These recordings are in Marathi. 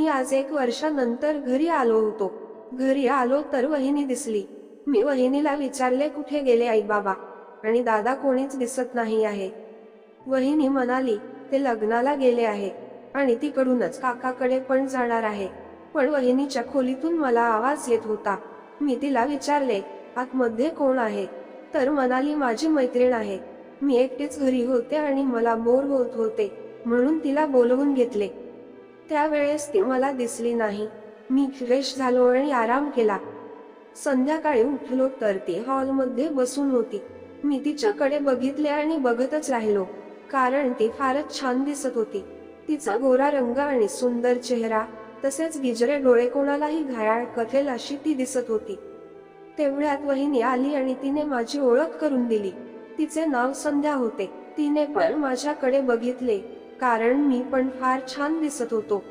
मी आज एक वर्षानंतर घरी आलो होतो. घरी आलो तर वहिनी दिसली. मी वहिनीला विचारले कुठे गेले आई बाबा? आणि दादा कोणीच दिसत नाही आहे. वहिनी म्हणाली ते लग्नाला गेले आहे आणि तिकडूनच काकाकडे पण जाणार आहे. पण वहिनीच्या खोलीतून मला आवाज येत होता. मी तिला विचारले आतमध्ये कोण आहे? तर म्हणाली माझी मैत्रीण आहे. मी एकटीच घरी होते आणि मला बोर होत होते. म्हणून तिला बोलवून घेतले. त्यावेळेस ती मला दिसली नाही. मी फ्रेश झालो आणि आराम केला. संध्याकाळी उठलो तर ती हॉलमध्ये बसून होती. मी तिच्याकडे बघितले आणि बघतच राहिलो. कारण ती फारच छान दिसत होती. तिचा गोरा रंग आणि सुंदर चेहरा तसेच गिजरे डोळे कोणालाही घायाळ कथेल अशी ती दिसत होती. तेवढ्यात वहिनी आली आणि तिने माझी ओळख करून दिली. तिचे नाव संध्या होते. तिने पण माझ्याकडे बघितले. कारण मी पण फार छान दिसत होतो.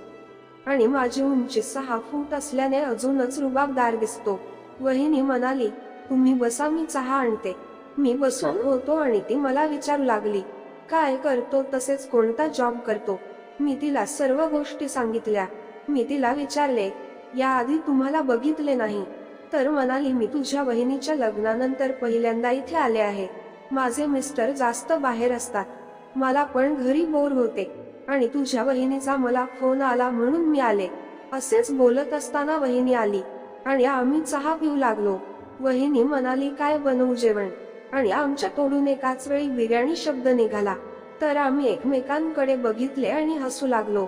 आणि माझी उंची सहा फूट असल्याने अजूनच रुबाबदार दिसतो. वहिनी म्हणाली तुम्ही बसा मी चहा आणते. मी बसून होतो आणि ती मला विचारू लागली. काय करतो? तसेच कोणता जॉब करतो? मी तिला सर्व गोष्टी सांगितल्या. मी तिला विचारले याआधी तुम्हाला बघितले नाही. तर म्हणाली मी तुझ्या बहिणीच्या लग्नानंतर पहिल्यांदा इथे आले आहे. माझे मिस्टर जास्त बाहेर असतात. मला पण घरी बोर होते आणि तुझ्या वहिनीचा मला फोन आला म्हणून मी आले. असेच बोलत असताना वहिनी आली आणि आम्ही चहा पिऊ लागलो. वहिनी म्हणाली काय बनवू जेवण? आणि आमच्या तोडून एकाच वेळी बिर्याणी शब्द निघाला. तर आम्ही एकमेकांकडे बघितले आणि हसू लागलो.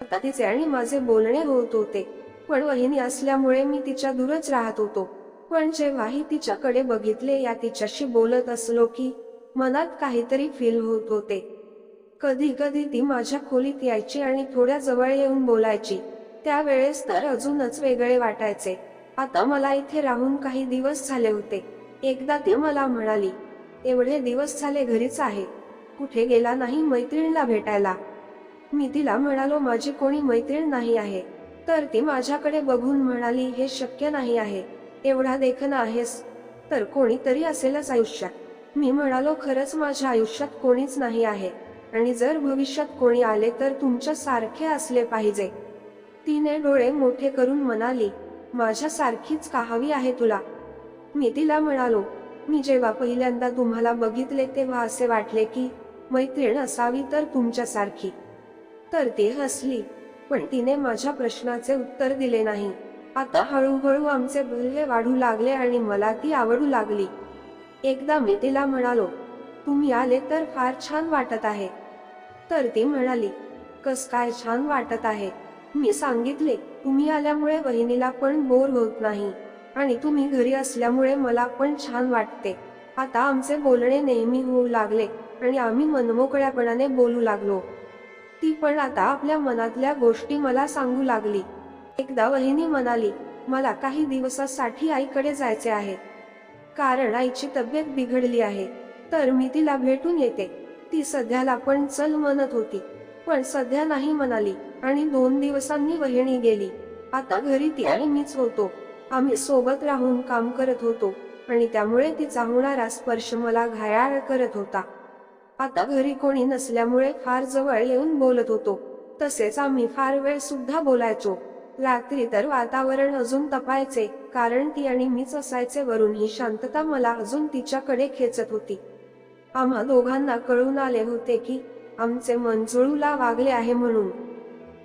आता तिचे आणि माझे बोलणे होत होते. पण वहिनी असल्यामुळे मी तिच्या दूरच राहत होतो. पण जेव्हाही तिच्याकडे बघितले या तिच्याशी बोलत असलो की मनात काहीतरी फील होत होते. कधी कधी ती माझ्या खोलीत यायची आणि थोड्या जवळ येऊन बोलायची. त्यावेळेस तर अजूनच वेगळे वाटायचे. आता मला इथे राहून काही दिवस झाले होते. एकदा ती मला म्हणाली एवढे दिवस झाले घरीच आहे. कुठे गेला नाही मैत्रिणीला भेटायला. मी तिला म्हणालो माझी कोणी मैत्रीण नाही आहे. तर ती माझ्याकडे बघून म्हणाली हे शक्य नाही आहे. एवढा देखणं आहेस. तर कोणीतरी असेलच आयुष्यात. मी म्हणालो खरंच माझ्या आयुष्यात कोणीच नाही आहे. आणि जर भविष्यात कोणी आले तर तुमच्या सारखे असले पाहिजे. तिने डोळे मोठे करून म्हणाली माझ्यासारखीच कहावी आहे तुला. मी तिला म्हणालो मी जेव्हा पहिल्यांदा तुम्हाला बघितले तेव्हा असे वाटले की मैत्रीण असावी तर तुमच्यासारखी. तर ती हसली पण तिने माझ्या प्रश्नाचे उत्तर दिले नाही. आता हळूहळू आमचे भल्य वाढू लागले आणि मला ती आवडू लागली. एकदा मी तिला म्हणालो तुम्ही आले तर फार छान वाटत आहे. तर ती म्हणाली कस काय छान वाटत आहे? मी सांगितले तुम्ही आल्यामुळे वहिनीला पण बोर होत नाही आणि तुम्ही घरी असल्यामुळे मला पण छान वाटते. आता आमचे बोलणे नेहमी होऊ लागले आणि आम्ही मनमोकळ्यापणाने बोलू लागलो. ती पण आता आपल्या मनातल्या गोष्टी मला सांगू लागली. एकदा वहिनी म्हणाली मला काही दिवसासाठी आईकडे जायचे आहे. कारण आईची तब्येत बिघडली आहे. तर मी तिला भेटून येते. ती सध्याला पण चल म्हणत होती. पण सध्या नाही म्हणाली आणि दोन दिवसांनी वहिणी गेली. आता घरी ती आणि मीच होतो. आम्ही सोबत राहून काम करत होतो आणि त्यामुळे तिचा होणारा स्पर्श मला घायाळ करत होता. आता घरी कोणी नसल्यामुळे फार जवळ येऊन बोलत होतो. तसेच आम्ही फार वेळ सुद्धा बोलायचो. रात्री तर वातावरण अजून तपायचे. कारण ती आणि मीच असायचे वरून ही शांतता मला अजून तिच्याकडे खेचत होती. आम्हा दोघांना कळून आले होते की आमचे मन जुळूला वागले आहे म्हणून.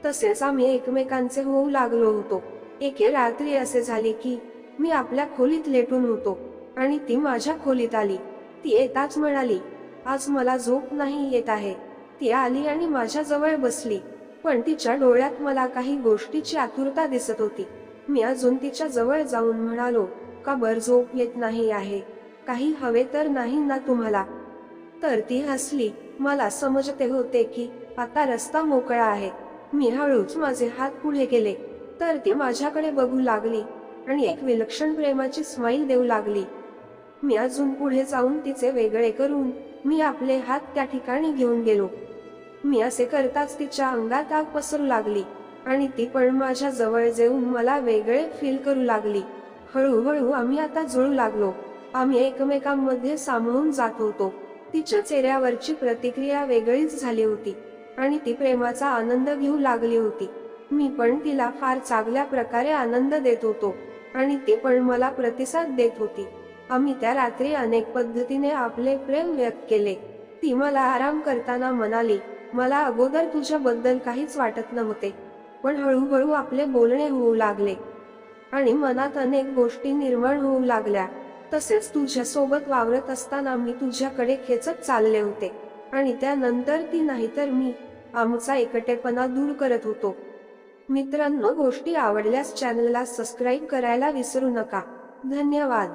तसेच आम्ही एकमेकांचे होऊ लागलो होतो. एके रात्री असे झाले की मी आपल्या खोलीत लेटून होतो आणि ती माझ्या खोलीत आली. ती येताच म्हणाली आज मला झोप नाही येत आहे. ती आली आणि माझ्या जवळ बसली पण तिच्या डोळ्यात मला काही गोष्टीची आतुरता दिसत होती. मी अजून तिच्या जवळ जाऊन म्हणालो का बर झोप येत नाही आहे? काही हवे तर नाही ना तुम्हाला? तर ती हसली. मला समजते होते की आता रस्ता मोकळा आहे. मी हळूच माझे हात पुढे केले तर ती माझ्याकडे बघू लागली आणि एक विलक्षण प्रेमाची स्माईल देऊ लागली. मी अजून पुढे जाऊन तिचे वेगळे करून मी आपले हात त्या ठिकाणी घेऊन गेलो. मी असे करताच तिच्या अंगात आग पसरू लागली. आणि ती पण माझ्या जवळ येऊन मला वेगळे फील करू लागली. हळूहळू आम्ही आता जुळू लागलो. आम्ही एकमेकांमध्ये सामळून जात होतो. तिच्या चेहऱ्यावरची प्रतिक्रिया वेगळीच झाली होती आणि ती प्रेमाचा आनंद घेऊ लागली होती. मी पण तिला फार चांगल्या प्रकारे आनंद देत होतो आणि ती पण मला प्रतिसाद देत होती. आम्ही त्या रात्री अनेक पद्धतीने आपले प्रेम व्यक्त केले. ती मला आराम करताना म्हणाली मला अगोदर तुझ्याबद्दल काहीच वाटत नव्हते. पण हळूहळू आपले बोलणे होऊ लागले आणि मनात अनेक गोष्टी निर्माण होऊ लागल्या. तसेच तुझ्यासोबत वावरत असताना मी तुझ्याकडे खेचत चालले होते आणि त्यानंतर ती नाहीतर मी आमचा एकटेपणा दूर करत होतो. मित्रांनो गोष्टी आवडल्यास चॅनलला सबस्क्राईब करायला विसरू नका. धन्यवाद.